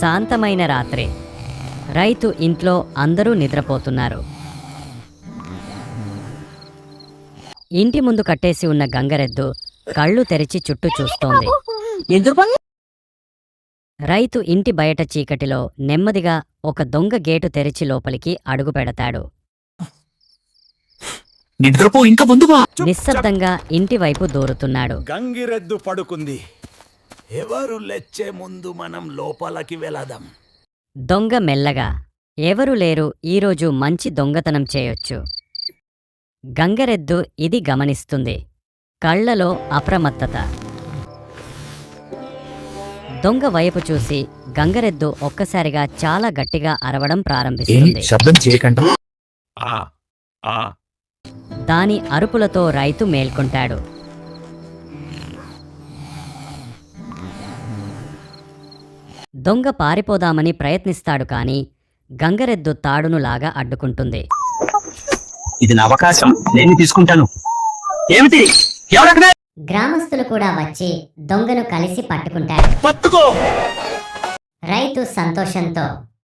శాంతమైన రాత్రి. రైతు ఇంట్లో అందరూ నిద్రపోతున్నారు. ఇంటి ముందు కట్టేసి ఉన్న గంగరెద్దు కళ్ళు తెరిచి చుట్టూ చూస్తోంది. రైతు ఇంటి బయట చీకటిలో నెమ్మదిగా ఒక దొంగ గేటు తెరిచి లోపలికి అడుగు పెడతాడు. నిద్రపో ఇంకా ముందుగా నిశ్శబ్దంగా ఇంటి వైపు దూరుతున్నాడు. గంగిరెద్దు పడుకుంది. ఎవరు లెచ్చే ముందు మనం లోపలికి వెళదాం. దొంగ మెల్లగా ఎవరు లేరు ఈరోజు మంచి దొంగతనం చేయొచ్చు. గంగరెద్దు ఇది గమనిస్తుంది. కళ్ళలో అప్రమత్తత. దొంగ వైపు చూసి గంగరెద్దు ఒక్కసారిగా చాలా గట్టిగా అరవడం ప్రారంభిస్తుంది. శబ్దం చేయకండి ఆ ఆ దాని అరుపులతో రైతు మేల్కొంటాడు. దొంగ పారిపోదామని ప్రయత్నిస్తాడు కాని గంగరెద్దు తాడును లాగా అడ్డుకుంటుంది. ఇది నా అవకాశం. నేను తీసుకుంటాను. ఏమిటి? ఎవరక్కడ? గ్రామస్తులు కూడా వచ్చి దొంగను కలిసి పట్టుకుంటారు. పట్టుకో! రైతు సంతోషంతో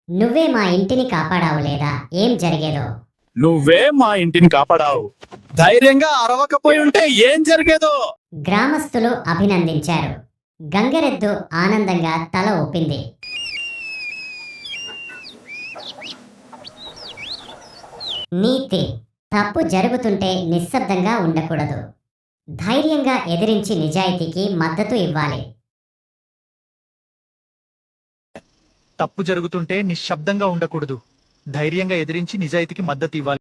నువ్వే మా ఇంటిని కాపాడావు లేదా? ఏం జరిగేదో? నువ్వే మా ఇంటిని కాపాడావు. ధైర్యంగా అరవకపోయి ఉంటే ఏం జరిగేదో? గ్రామస్తులు అభినందించారు. గంగరెద్దు ఆనందంగా తల ఊపింది. నీతి తప్పు జరుగుతుంటే నిశ్శబ్దంగా ఉండకూడదు. ధైర్యంగా ఎదిరించి నిజాయితీకి మద్దతు ఇవ్వాలి. తప్పు జరుగుతుంటే నిశ్శబ్దంగా ఉండకూడదు. ధైర్యంగా ఎదిరించి నిజాయితీకి మద్దతు ఇవ్వాలి.